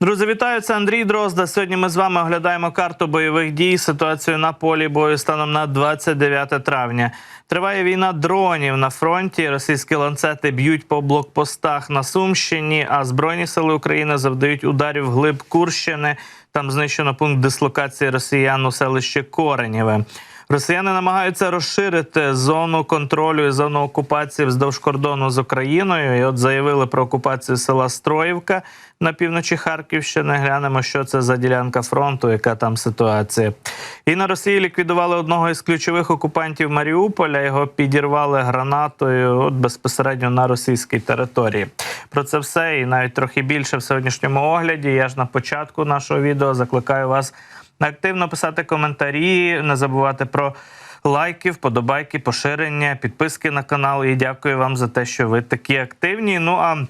Друзі, вітаю! Це Андрій Дрозда. Сьогодні ми з вами оглядаємо карту бойових дій, ситуацію на полі бою станом на 29 травня. Триває війна дронів на фронті. Російські ланцети б'ють по блокпостах на Сумщині, а Збройні сили України завдають ударів вглиб Курщини. Там знищено пункт дислокації росіян у селище Коренєве. Росіяни намагаються розширити зону контролю і зону окупації вздовж кордону з Україною. І от заявили про окупацію села Строївка на півночі Харківщини. Глянемо, що це за ділянка фронту, яка там ситуація. І на Росії ліквідували одного із ключових окупантів Маріуполя. Його підірвали гранатою от безпосередньо на російській території. Про це все і навіть трохи більше в сьогоднішньому огляді. Я ж на початку нашого відео закликаю вас активно писати коментарі, не забувати про лайки, вподобайки, поширення, підписки на канал. І дякую вам за те, що ви такі активні. Ну а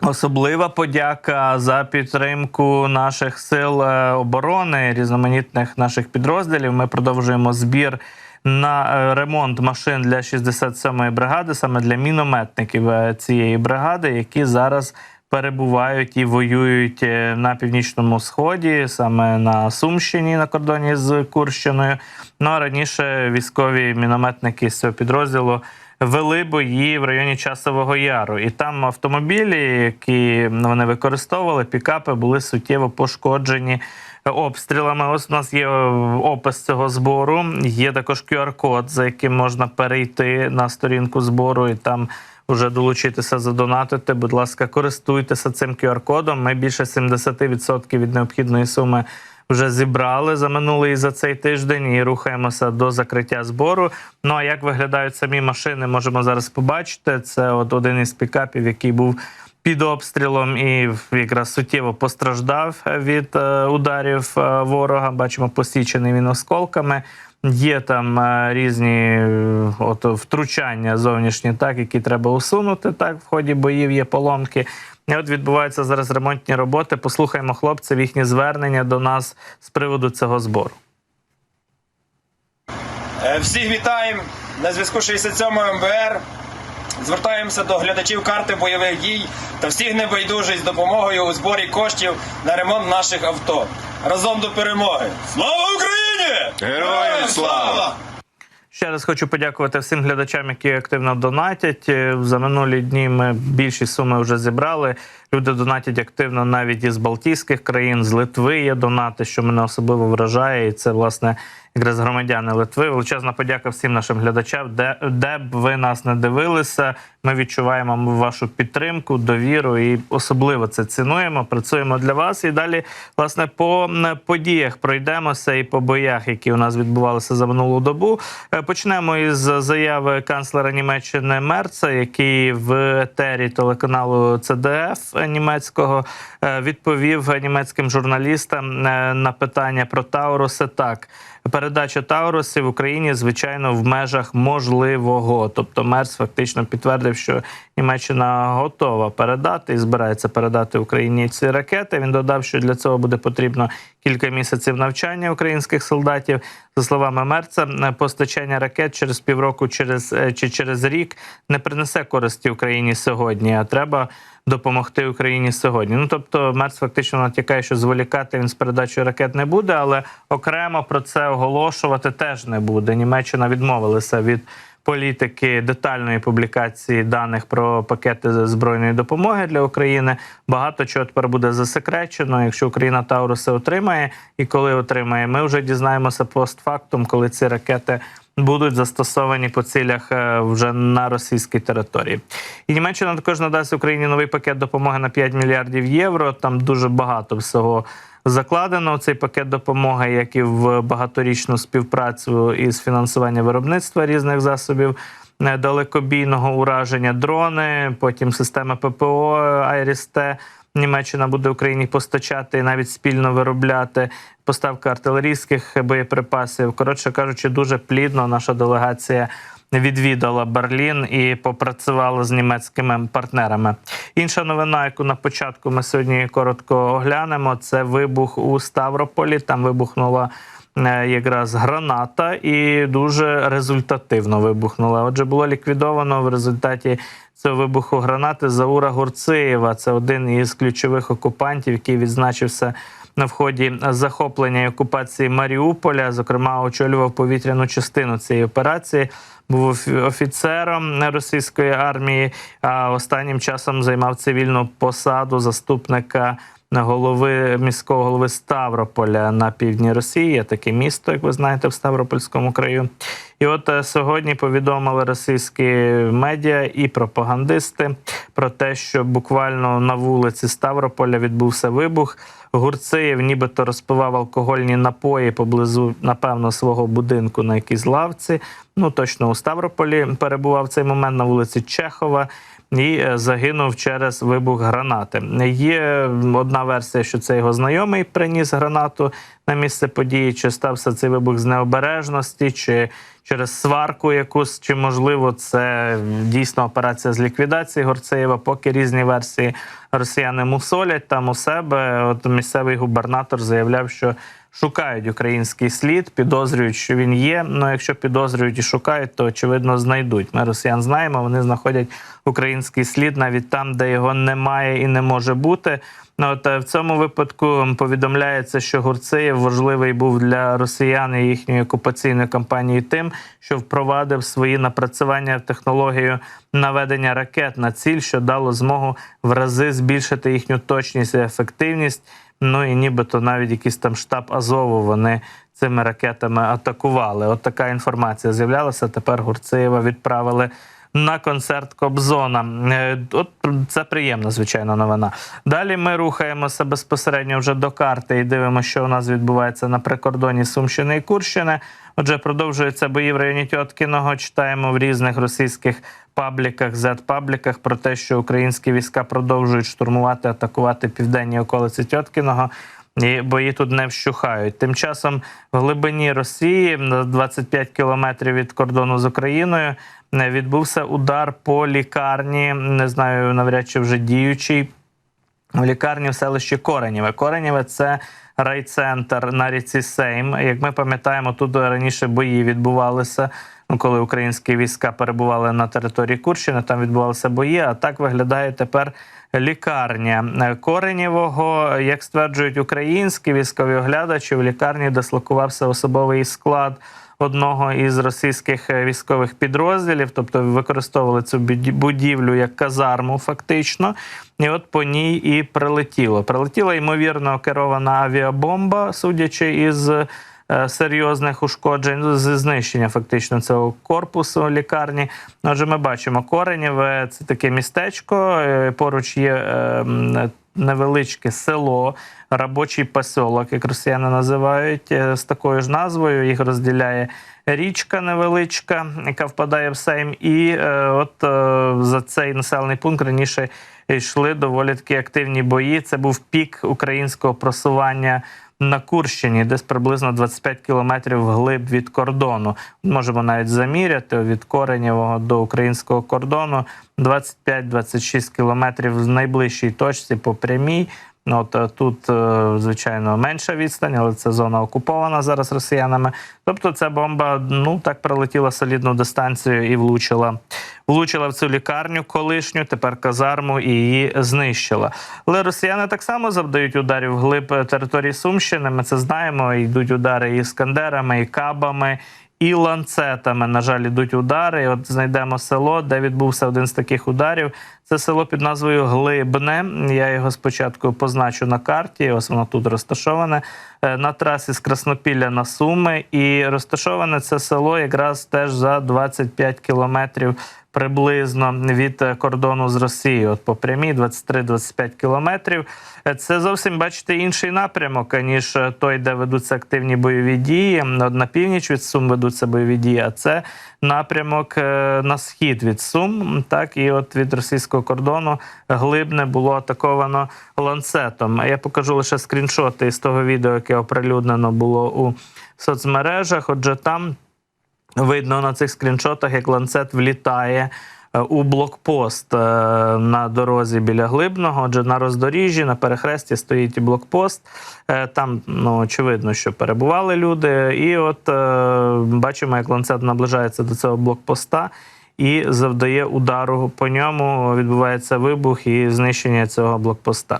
Особлива подяка за підтримку наших сил е, оборони, різноманітних наших підрозділів. Ми продовжуємо збір на е, ремонт машин для 67-ї бригади, саме для мінометників е, цієї бригади, які зараз перебувають і воюють е, на північному сході, саме на Сумщині, на кордоні з Курщиною. Ну а раніше військові мінометники з цього підрозділу вели бої в районі Часового Яру. І там автомобілі, які вони використовували, пікапи були суттєво пошкоджені. Обстрілами, ось у нас є е, опис цього збору. Є також QR-код, за яким можна перейти на сторінку збору і там вже долучитися задонатити. Будь ласка, користуйтеся цим QR-кодом. Ми більше 70% від необхідної суми вже зібрали за минулий за цей тиждень і рухаємося до закриття збору. Ну а як виглядають самі машини, можемо зараз побачити. Це от один із пікапів, який був. Під обстрілом і якраз суттєво постраждав від е, ударів е, ворога. Бачимо, посічений він осколками. Є там е, різні е, от, втручання зовнішні, так які треба усунути. Так, в ході боїв є поломки. І от відбуваються зараз ремонтні роботи. Послухаємо хлопців їхні звернення до нас з приводу цього збору. Е, Всіх вітаємо на зв'язку 67 МБР. Звертаємося до глядачів карти бойових дій та всіх небайдужих з допомогою у зборі коштів на ремонт наших авто. Разом до перемоги! Слава Україні! Героям слава! Ще раз хочу подякувати всім глядачам, які активно донатять. Е, За минулі дні ми більші суми вже зібрали. Люди донатять активно навіть із Балтійських країн, з Литви є донати, що мене особливо вражає. І це власне якраз громадяни Литви. Величезна подяка всім нашим глядачам. Де, де б ви нас не дивилися, ми відчуваємо вашу підтримку, довіру і особливо це цінуємо. Працюємо для вас. І далі, власне, по подіях пройдемося і по боях, які у нас відбувалися за минулу добу. Е, Почнемо із заяви канцлера Німеччини Мерца, який в етері телеканалу ЦДФ німецького е, відповів німецьким журналістам е, на питання про Тауруси так. Передача Таурусів в Україні, звичайно, в межах можливого. Тобто, Мерц фактично підтвердив, що Німеччина готова передати і збирається передати Україні ці ракети. Він додав, що для цього буде потрібно кілька місяців навчання українських солдатів. За словами Мерца, е, постачання ракет через півроку, через чи через рік не принесе користі Україні сьогодні, а треба допомогти Україні сьогодні. Ну тобто, Мерц фактично натякає, що зволікати він з передачею ракет не буде, але окремо про це оголошувати теж не буде. Німеччина відмовилася від політики детальної публікації даних про пакети збройної допомоги для України. Багато чого тепер буде засекречено. Якщо Україна Тауруси отримає, і коли отримає, ми вже дізнаємося постфактум, коли ці ракети. Будуть застосовані по цілях е, вже на російській території, і Німеччина також надасть Україні новий пакет допомоги на 5 мільярдів євро. Там дуже багато всього закладено в цей пакет допомоги, як і в багаторічну співпрацю із фінансування виробництва різних засобів е, далекобійного ураження, дрони, потім система ППО Айріс-Т. Німеччина буде Україні постачати і навіть спільно виробляти поставки артилерійських боєприпасів. Коротше кажучи, дуже плідно наша делегація відвідала Берлін і попрацювала з німецькими партнерами. Інша новина, яку на початку ми сьогодні коротко оглянемо, це вибух у Ставрополі. Там вибухнула якраз граната і дуже результативно вибухнула. Отже, було ліквідовано в результаті цього вибуху гранати Заура Гурциєва. Це один із ключових окупантів, який відзначився на вході захоплення і окупації Маріуполя. Зокрема, очолював повітряну частину цієї операції. Був офіцером російської армії, а останнім часом займав цивільну посаду заступника голови міського голови Ставрополя на півдні Росії. Є таке місто, як ви знаєте, в Ставропольському краю. І от е, сьогодні повідомили російські медіа і пропагандисти про те, що буквально на вулиці Ставрополя відбувся вибух. Гурциєв нібито розпивав алкогольні напої поблизу, напевно, свого будинку на якійсь лавці. Ну точно у Ставрополі перебував цей момент на вулиці Чехова і е, загинув через вибух гранати. Є одна версія, що це його знайомий приніс гранату на місце події, чи стався цей вибух з необережності, чи через сварку якусь, чи можливо це дійсно операція з ліквідації Горцеєва. Поки різні версії росіяни мусолять там у себе. От місцевий губернатор заявляв, що шукають український слід, підозрюють, що він є. Ну якщо підозрюють і шукають, то очевидно знайдуть. Ми росіян знаємо. Вони знаходять український слід навіть там, де його немає і не може бути. Ну, от е, в цьому випадку повідомляється, що Гурциєв важливий був для росіян і їхньої окупаційної кампанії тим, що впровадив свої напрацювання в технологію наведення ракет на ціль, що дало змогу в рази збільшити їхню точність і ефективність. Ну і нібито навіть якийсь там штаб Азову вони цими ракетами атакували. От така інформація з'являлася. Тепер Гурциєва відправили на концерт Кобзона. Е, От це приємна, звичайно, новина. Далі ми рухаємося безпосередньо вже до карти і дивимося, що у нас відбувається на прикордоні Сумщини і Курщини. Отже, продовжуються бої в районі Тьоткіного. Читаємо в різних російських пабліках, зет-пабліках про те, що українські війська продовжують штурмувати, атакувати південні околиці Тьоткіного. І бої тут не вщухають. Тим часом в глибині Росії, на 25 кілометрів від кордону з Україною, відбувся удар по лікарні. Не знаю, навряд чи вже діючий в лікарні в селищі Коренєве. Коренєве це райцентр на ріці Сейм. Як ми пам'ятаємо, тут раніше бої відбувалися. Ну, коли українські війська перебували на території Курщини, там відбувалися бої. А так виглядає тепер лікарня Коренєвого. Як стверджують українські військові оглядачі, в лікарні дислокувався особовий склад одного із російських військових підрозділів, тобто використовували цю будівлю як казарму, фактично. І от по ній і прилетіло. Прилетіла ймовірно керована авіабомба, судячи із. Е, Серйозних ушкоджень з знищення фактично цього корпусу лікарні. Отже, ми бачимо Коренєве, це таке містечко. е, Поруч є е, невеличке село, робочий посілок, як росіяни називають, е, з такою ж назвою. Їх розділяє річка невеличка, яка впадає в Сейм. І е, от е, за цей населений пункт раніше йшли доволі таки активні бої. Це був пік українського просування. На Курщині, десь приблизно 25 кілометрів вглиб від кордону. Можемо навіть заміряти від Коренєвого до українського кордону 25-26 кілометрів в найближчій точці по прямій. Ну, От е, тут, е, звичайно, менша відстань, але це зона окупована зараз росіянами. Тобто, ця бомба ну так пролетіла солідну дистанцію і влучила. Влучила в цю лікарню колишню, тепер казарму і її знищила. Але росіяни так само завдають ударів вглиб е, території Сумщини. Ми це знаємо. Йдуть удари і іскандерами, і кабами. І ланцетами, на жаль, йдуть удари. І От знайдемо село, де відбувся один з таких ударів. Це село під назвою Глибне. Я його спочатку позначу на карті. Ось воно тут розташоване е, на трасі з Краснопілля на Суми. І розташоване це село якраз теж за 25 кілометрів приблизно від е, кордону з Росією. От по прямій 23-25 кілометрів. Е, Це зовсім бачите інший напрямок, ніж той, де ведуться активні бойові дії. От на північ від Сум ведуться бойові дії. А це напрямок е, на схід від Сум. Так і от від російського кордону глибне було атаковано ланцетом. Я покажу лише скріншоти із того відео, яке оприлюднено було у соцмережах. Отже, там видно на цих скріншотах, як ланцет влітає у блокпост е, на дорозі біля Глибного. Отже, на роздоріжжі, на перехресті стоїть блокпост. Е, Там ну, очевидно, що перебували люди. І от е, бачимо, як ланцет наближається до цього блокпоста і завдає удару по ньому. Відбувається вибух і знищення цього блокпоста.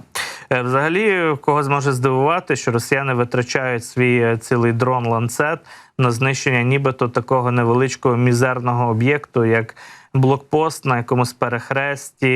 Взагалі, когось може здивувати, що росіяни витрачають свій цілий дрон ланцет на знищення нібито такого невеличкого мізерного об'єкту, як блокпост на якомусь перехресті,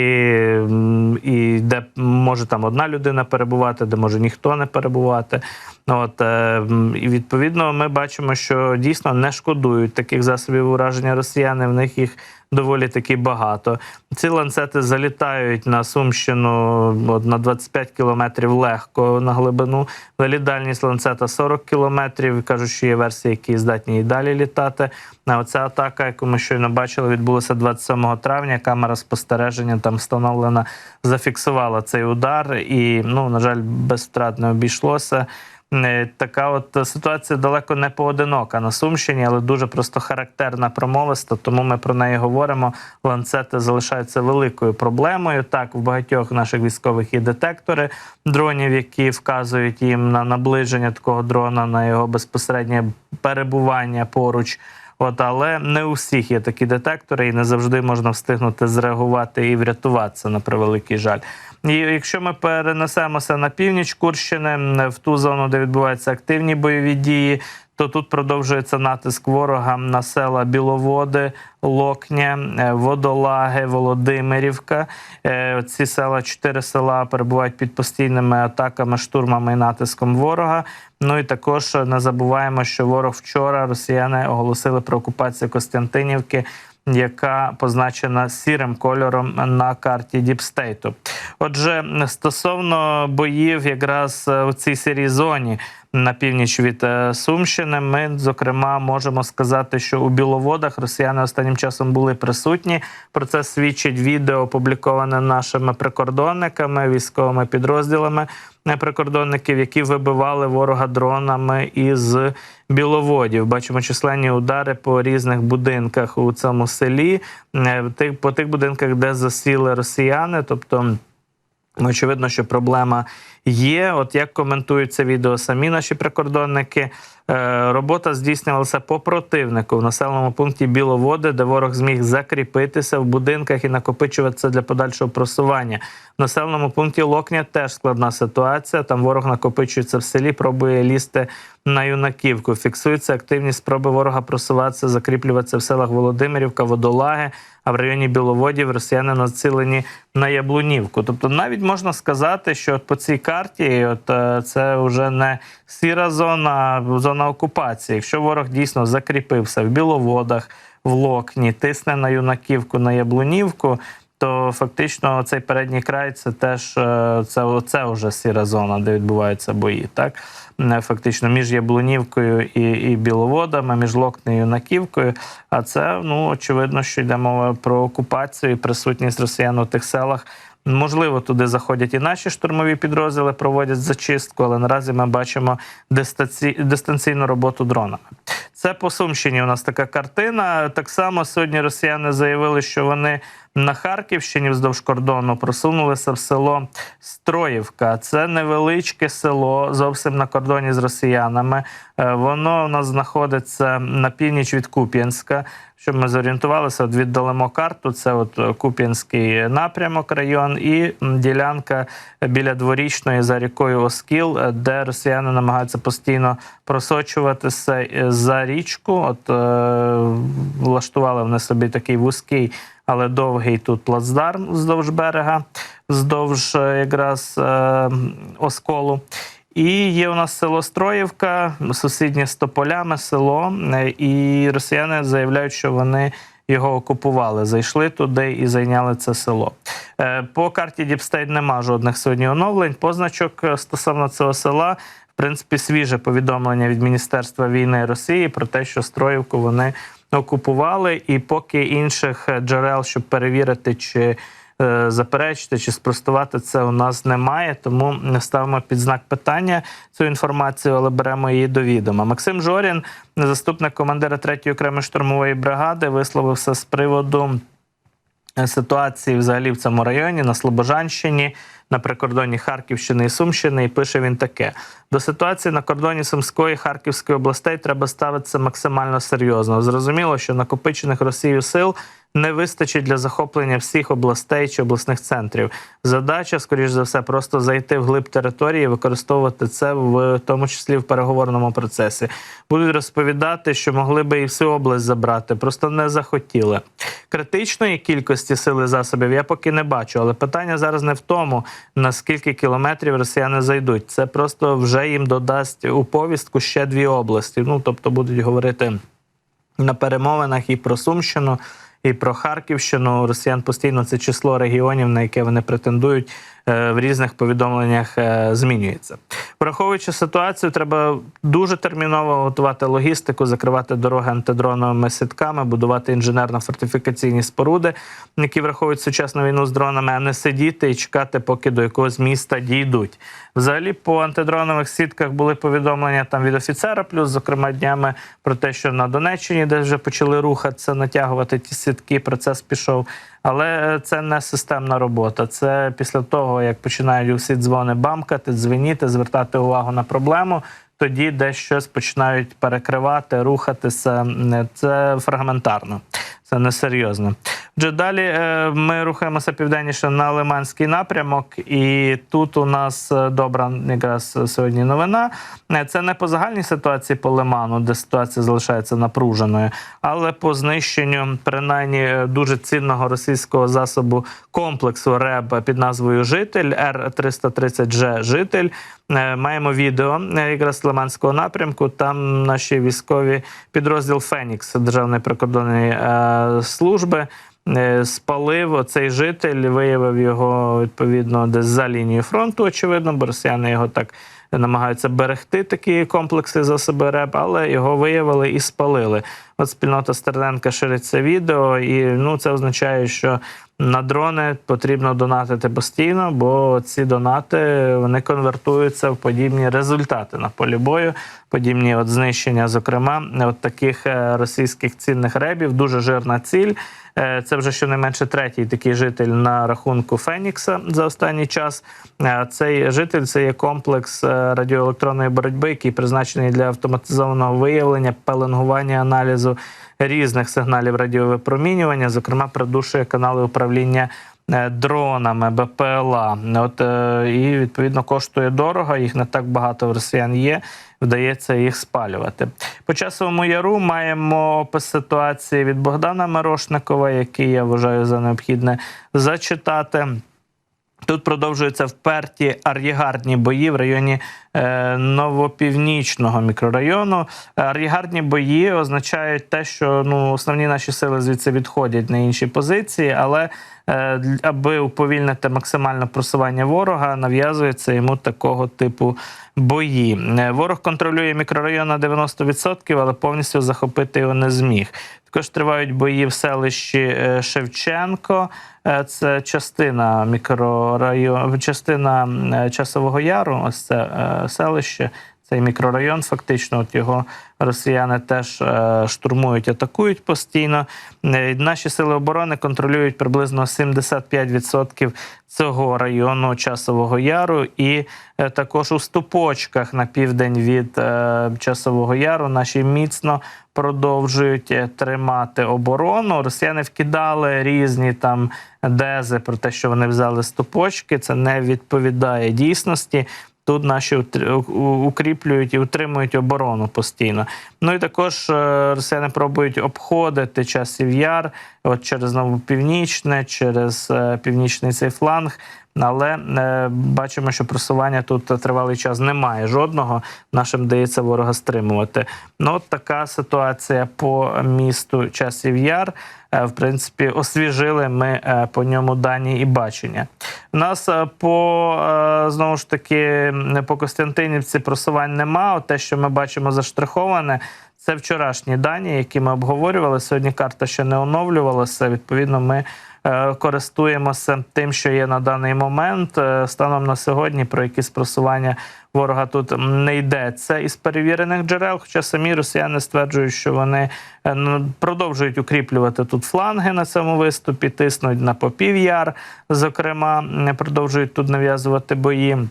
і де може там одна людина перебувати, де може ніхто не перебувати. От е, і відповідно, ми бачимо, що дійсно не шкодують таких засобів ураження росіяни. В них їх доволі таки багато. Ці ланцети залітають на Сумщину от, на 25 кілометрів легко на глибину. Взагалі дальність ланцета 40 кілометрів. Кажуть, що є версії, які здатні і далі літати. А оця атака, яку ми щойно бачили, відбулася 27 травня. Камера спостереження там встановлена, зафіксувала цей удар, і ну на жаль, без втрат не обійшлося. Е, Така от ситуація далеко не поодинока на Сумщині, але дуже просто характерна промовиста. Тому ми про неї говоримо. Ланцети залишаються великою проблемою. Так, в багатьох наших військових є детектори дронів, які вказують їм на наближення такого дрона, на його безпосереднє перебування поруч. От, але не у всіх є такі детектори, і не завжди можна встигнути зреагувати і врятуватися на превеликий жаль. І якщо ми перенесемося на північ Курщини, в ту зону, де відбуваються активні бойові дії, то тут продовжується натиск ворога на села Біловоди, Локня, е, Водолаги, Володимирівка. Е, Ці села, чотири села перебувають під постійними атаками, штурмами і натиском ворога. Ну і також не забуваємо, що ворог вчора росіяни оголосили про окупацію Костянтинівки. Яка позначена сірим кольором на карті Діпстейту. Отже, стосовно боїв, якраз у цій сірій зоні на північ від е, Сумщини, ми зокрема можемо сказати, що у Біловодах росіяни останнім часом були присутні. Про це свідчить відео, опубліковане нашими прикордонниками, військовими підрозділами е, прикордонників, які вибивали ворога дронами із біловодів. Бачимо численні удари по різних будинках у цьому селі, е, по тих будинках, де засіли росіяни, тобто. Очевидно, що проблема є. От як коментують це відео самі наші прикордонники. Е, робота здійснювалася по противнику в населеному пункті Біловоди, де ворог зміг закріпитися в будинках і накопичуватися для подальшого просування. В населеному пункті Локня теж складна ситуація. Там ворог накопичується в селі, пробує лізти на юнаківку. Фіксуються активні спроби ворога просуватися, закріплюватися в селах Володимирівка, Водолаги. А в районі Біловодів росіяни націлені на Яблунівку. Тобто, навіть можна сказати, що от по цій карті, от е, це вже не сіра зона, зона окупації. Якщо ворог дійсно закріпився в Біловодах, в Локні, тисне на юнаківку, на Яблунівку. То фактично цей передній край це теж е, це, це вже сіра зона, де відбуваються бої. Так Е, фактично між Яблунівкою і, і Біловодами, між Локнею і Наківкою. А це ну очевидно, що йде мова про окупацію і присутність росіян у тих селах. Можливо, туди заходять і наші штурмові підрозділи, проводять зачистку, але наразі ми бачимо дистанці... дистанційну роботу дронами. Це по Сумщині. У нас така картина. Так само сьогодні росіяни заявили, що вони на Харківщині вздовж кордону просунулися в село Строївка. Це невеличке село, зовсім на кордоні з росіянами. Е, Воно у нас знаходиться на північ від Куп'янська. Щоб ми зорієнтувалися, от віддалимо карту. Це от е, Куп'янський напрямок район і ділянка біля дворічної за рікою Оскіл, е, де росіяни намагаються постійно просочуватися за річку. От влаштували вони собі такий вузький, але довгий тут плацдарм вздовж берега, вздовж е, якраз е, осколу. І є у нас село Строївка, сусіднє з Тополями село, е, і росіяни заявляють, що вони його окупували, зайшли туди і зайняли це село. Е, По карті Діпстейт нема жодних сьогодні оновлень. Позначок стосовно цього села. В принципі, свіже повідомлення від Міністерства війни Росії про те, що Строївку вони окупували, і поки інших е, джерел, щоб перевірити, чи е, заперечити чи спростувати це у нас немає, тому не ставимо під знак питання цю інформацію, але беремо її до відома. Максим Жорін, заступник командира 3-ї окремої штурмової бригади, висловився з приводу. Ситуації взагалі в цьому районі на Слобожанщині. На прикордоні Харківщини і Сумщини, і пише він таке: до ситуації на кордоні Сумської і Харківської областей треба ставитися максимально серйозно. Зрозуміло, що накопичених Росією сил не вистачить для захоплення всіх областей чи обласних центрів. Задача, скоріш за все, просто зайти в глиб території, і використовувати це в тому числі в переговорному процесі. Будуть розповідати, що могли би і всю область забрати, просто не захотіли. Критичної кількості сили засобів я поки не бачу, але питання зараз не в тому, на скільки кілометрів росіяни зайдуть. Це просто вже їм додасть у повістку ще дві області. Ну тобто будуть говорити на перемовинах і про Сумщину, і про Харківщину. Росіян постійно це число регіонів, на яке вони претендують, в різних повідомленнях е, змінюється. Враховуючи ситуацію, треба дуже терміново готувати логістику, закривати дороги антидроновими сітками, будувати інженерно-фортифікаційні споруди, які враховують сучасну війну з дронами, а не сидіти і чекати, поки до якогось міста дійдуть. Взагалі, по антидронових сітках були повідомлення там від офіцера, плюс, зокрема, днями про те, що на Донеччині, де вже почали рухатися, натягувати ті сітки, процес пішов. Але це не системна робота. Це після того, як починають усі дзвони бамкати, дзвеніти, звертати увагу на проблему. Тоді десь щось починають перекривати, рухатися. Це фрагментарно, це несерйозно. Отже, далі е, ми рухаємося південніше на Лиманський напрямок, і тут у нас е, добра якраз сьогодні новина. Е, Це не по загальній ситуації по Лиману, де ситуація залишається напруженою, але по знищенню принаймні дуже цінного російського засобу комплексу РЕБ під назвою Житель Р-330Ж Житель. Е, Маємо відео якраз Лиманського напрямку. Там наші військові підрозділ Фенікс Державної прикордонної служби. Е, Спалив оцей житель, виявив його відповідно десь за лінією фронту, очевидно, бо росіяни його так намагаються берегти такі комплекси засоби РЕБ, але його виявили і спалили. От спільнота Стерненка ширить це відео, і ну це означає, що на дрони потрібно донатити постійно, бо ці донати вони конвертуються в подібні результати на полі бою, подібні от знищення, зокрема, от таких е, російських цінних ребів. Дуже жирна ціль. Е, Це вже щонайменше третій такий житель на рахунку Фенікса за останній час. Е, Цей житель це є комплекс радіоелектронної боротьби, який призначений для автоматизованого виявлення, пеленгування, аналізу різних сигналів радіовипромінювання, зокрема, придушує канали управління. е, Дронами БПЛА, от е, і відповідно коштує дорого. Їх не так багато в росіян є. Вдається їх спалювати. По часовому яру маємо опис ситуації від Богдана Мирошникова, який я вважаю за необхідне зачитати. Тут продовжуються вперті ар'єгардні бої в районі е, новопівнічного мікрорайону. Ар'єгардні бої означають те, що ну основні наші сили звідси відходять на інші позиції, але е, аби уповільнити максимальне просування ворога, нав'язується йому такого типу бої. Е, Ворог контролює мікрорайон на 90%, але повністю захопити його не зміг. Також тривають бої в селищі е, Шевченко. Е, Це частина мікрорайону, частина е, Часового Яру. Ось це е, селище. Цей мікрорайон, фактично, от його росіяни теж е, штурмують, атакують постійно. Е, Наші сили оборони контролюють приблизно 75% цього району Часового Яру, і е, також у ступочках на південь від Часового Яру наші міцно продовжують тримати оборону. Росіяни вкидали різні там дези про те, що вони взяли ступочки. Це не відповідає дійсності. Тут наші укріплюють і утримують оборону постійно. Ну і також е, росіяни пробують обходити часів яр, от через Новопівнічне, через е, північний цей фланг. Але е, бачимо, що просування тут тривалий час немає жодного. Нашим вдається ворога стримувати. Ну, от така ситуація по місту часів яр. Е, В принципі, освіжили ми е, по ньому дані і бачення. У нас по знову ж таки по Костянтинівці просувань нема. От те, що ми бачимо заштриховане, це вчорашні дані, які ми обговорювали. Сьогодні карта ще не оновлювалася. Відповідно, ми користуємося тим, що є на даний момент. Е, Станом на сьогодні про якісь просування ворога тут не йдеться із перевірених джерел. Хоча самі росіяни стверджують, що вони е, ну, продовжують укріплювати тут фланги на цьому виступі, тиснуть на попів'яр, зокрема, продовжують тут нав'язувати бої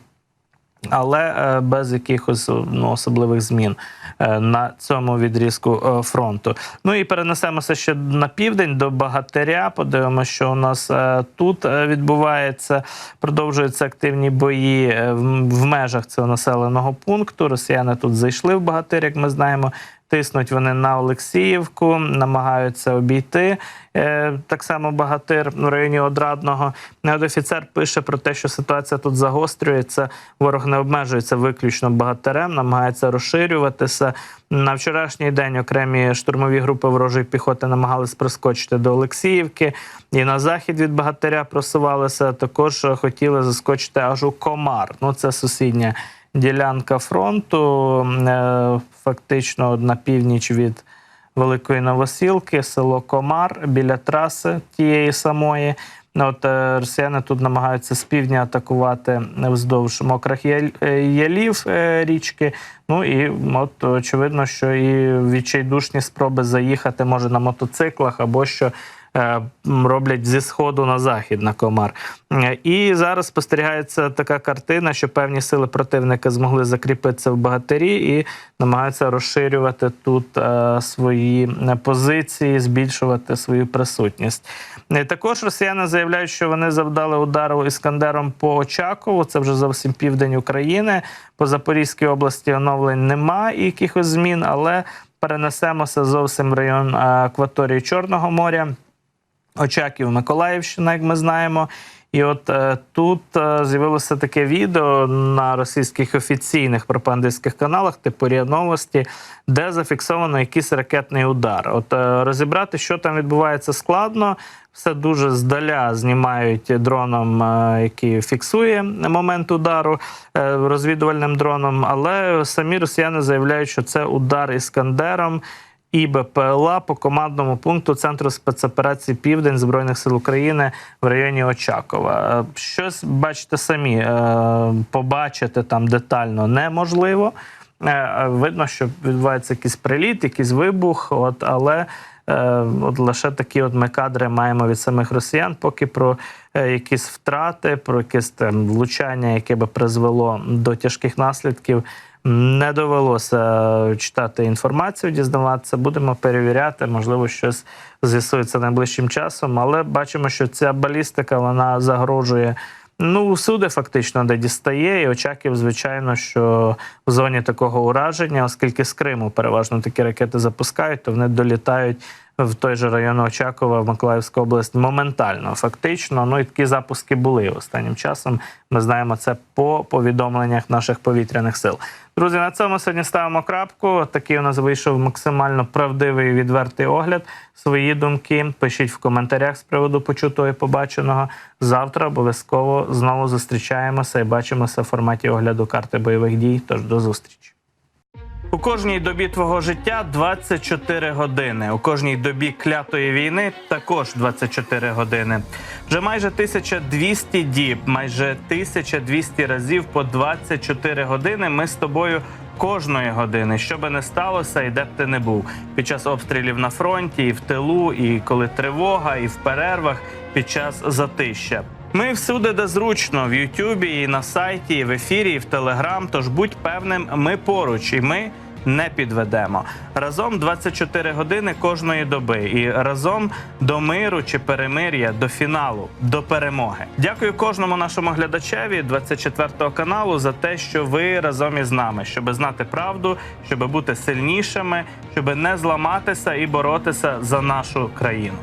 але е, без якихось ну, особливих змін е, на цьому відрізку е, фронту. Ну і перенесемося ще на південь до Багатиря. Подивимося, що у нас е, тут е, відбувається. Продовжуються активні бої е, в межах цього населеного пункту. Росіяни тут зайшли в Багатир, як ми знаємо. Тиснуть вони на Олексіївку, намагаються обійти. Е, так само Багатир в районі Одрадного. Недофіцер пише про те, що ситуація тут загострюється. Ворог не обмежується виключно багатирем, намагається розширюватися. На вчорашній день окремі штурмові групи ворожої піхоти намагались прискочити до Олексіївки і на захід від Багатиря просувалися. Також хотіли заскочити аж у Комар. Ну це сусідня ділянка фронту, е, фактично на північ від Великої Новосілки, село Комар біля траси тієї самої. От е, росіяни тут намагаються з півдня атакувати вздовж мокрах яль- е, ялів річки. Ну і от очевидно, що і відчайдушні спроби заїхати може на мотоциклах або що роблять зі сходу на захід на комар. Е, І зараз спостерігається така картина, що певні сили противника змогли закріпитися в багатирі і намагаються розширювати тут е, свої е, позиції, збільшувати свою присутність. Е, Також росіяни заявляють, що вони завдали удару іскандером по Очакову. Це вже зовсім південь України. По Запорізькій області оновлень немає якихось змін, але перенесемося зовсім в район е, акваторії Чорного моря. Очаків Миколаївщина, як ми знаємо. І от е, тут е, з'явилося таке відео на російських офіційних пропагандистських каналах, типу РІА Новості, де зафіксовано якийсь ракетний удар. От е, розібрати, що там відбувається, складно. Все дуже здаля знімають дроном, е, який фіксує момент удару е, розвідувальним дроном. Але самі росіяни заявляють, що це удар іскандером і БПЛА по командному пункту Центру спецоперацій Південь Збройних сил України в районі Очакова. Е, Щось бачите самі, е, побачити там детально неможливо. Е, Видно, що відбувається якийсь приліт, якийсь вибух, от, але от лише такі от ми кадри маємо від самих росіян, поки про якісь втрати, про якесь там влучання, яке би призвело до тяжких наслідків. Не довелося читати інформацію, дізнаватися. Будемо перевіряти, можливо, щось з'ясується найближчим часом. Але бачимо, що ця балістика вона загрожує ну всюди, фактично, де дістає. І Очаків, звичайно, що в зоні такого ураження, оскільки з Криму переважно такі ракети запускають, то вони долітають в той же район Очакова, в Миколаївську область моментально, фактично. Ну і такі запуски були останнім часом. Ми знаємо це по повідомленнях наших повітряних сил. Друзі, на цьому сьогодні ставимо крапку. Такий у нас вийшов максимально правдивий і відвертий огляд. Свої думки пишіть в коментарях з приводу почутого і побаченого. Завтра обов'язково знову зустрічаємося і бачимося в форматі огляду карти бойових дій. Тож до зустрічі. У кожній добі твого життя 24 години. У кожній добі клятої війни також 24 години. Вже майже 1200 діб, майже 1200 разів по 24 години. Ми з тобою кожної години, що би не сталося, і де б ти не був під час обстрілів на фронті, і в тилу, і коли тривога, і в перервах під час затища. Ми всюди, де зручно, в Ютубі, і на сайті, і в ефірі, і в Телеграм. Тож будь певним, ми поруч, і ми не підведемо. Разом 24 години кожної доби, і разом до миру чи перемир'я, до фіналу, до перемоги. Дякую кожному нашому глядачеві 24 каналу за те, що ви разом із нами, щоб знати правду, щоб бути сильнішими, щоб не зламатися і боротися за нашу країну.